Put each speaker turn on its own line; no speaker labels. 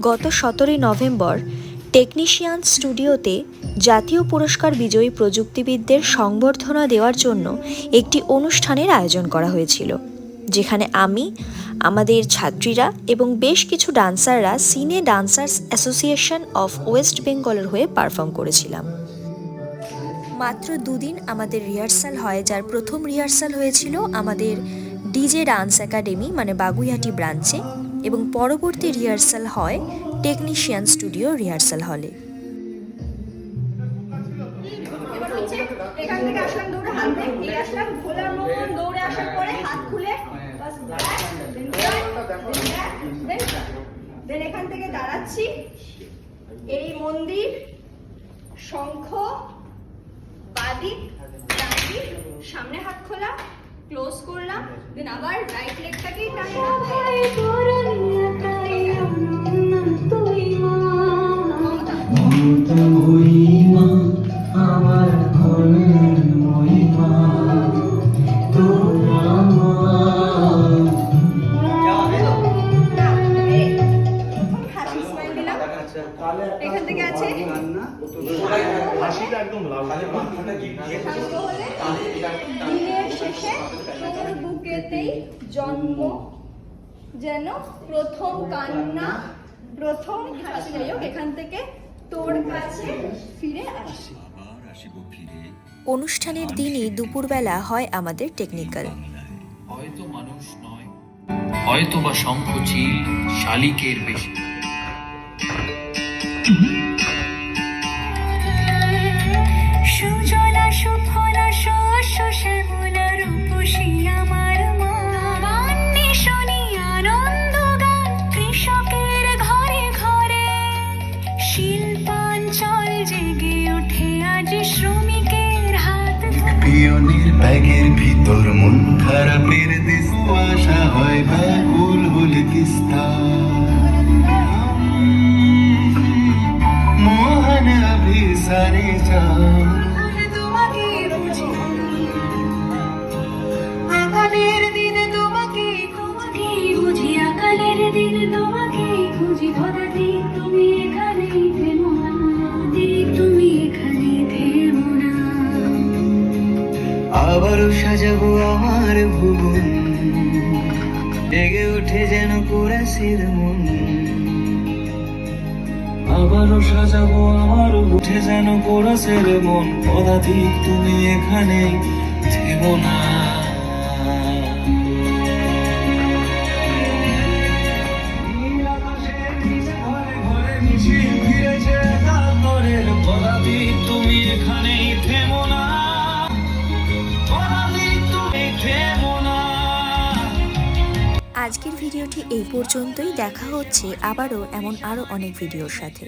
গত সতেরোই November, technician স্টুডিওতে জাতীয় পুরস্কার বিজয়ী প্রযুক্তিবিদদের সংবর্ধনা দেওয়ার জন্য একটি অনুষ্ঠানের আয়োজন করা হয়েছিল, যেখানে আমি, আমাদের ছাত্রীরা এবং বেশ কিছু ডান্সাররা সিনে ডান্সার্স অ্যাসোসিয়েশন অফ ওয়েস্ট বেঙ্গলের হয়ে পারফর্ম করেছিলাম। মাত্র দুদিন আমাদের রিহার্সাল হয়, যার প্রথম রিহার্সাল হয়েছিল আমাদের ডিজে ডান্স একাডেমি মানে বাগুইহাটি ব্রাঞ্চে, এবং পরবর্তী রিহার্সাল হয় টেকনিশিয়ান স্টুডিও রিহার্সাল হলে।
এখান থেকে দাঁড়াচ্ছি। এই মন্দির, শঙ্খ বাদিক সামনে হাত খোলা। ক্লোজ করলাম দেন আবার রাইট লেগটাকেই দিলাম এখান থেকে আছে?
হাসিটা একদম লাল।
শান্ত হলে শেষে তোর বুকেতেই জন্ম যেন প্রথম কান্না প্রথম হাসি যাই হোক এখান থেকে তোর কাছে ফিরে আসি।
অনুষ্ঠানের দিনই দুপুরবেলা হয় আমাদের টেকনিক্যাল
হয়তো মানুষ নয় হয়তো বা শঙ্খচিল শালিকের বেশি।
পিয়নের ব্যাগের ভিতর মন খারাপের দেশ আশা হয় ব্যাকুল হলে কিস্তা মোহন অভিসারে যা
তোমাকে বুঝি আকালের দিন তোমাকে বুঝি আকালের দিন
সাজাবো আমার ভুবন। জেগে উঠে যেন কোরাসের মন।
আবারও সাজাবো আমার উঠে যেন কোরাসের মন। পদাধিক তুমি এখানে থেমো না।
আজকের ভিডিওটি এই পর্যন্তই। দেখা হচ্ছে আবারও এমন আরও অনেক ভিডিওর সাথে।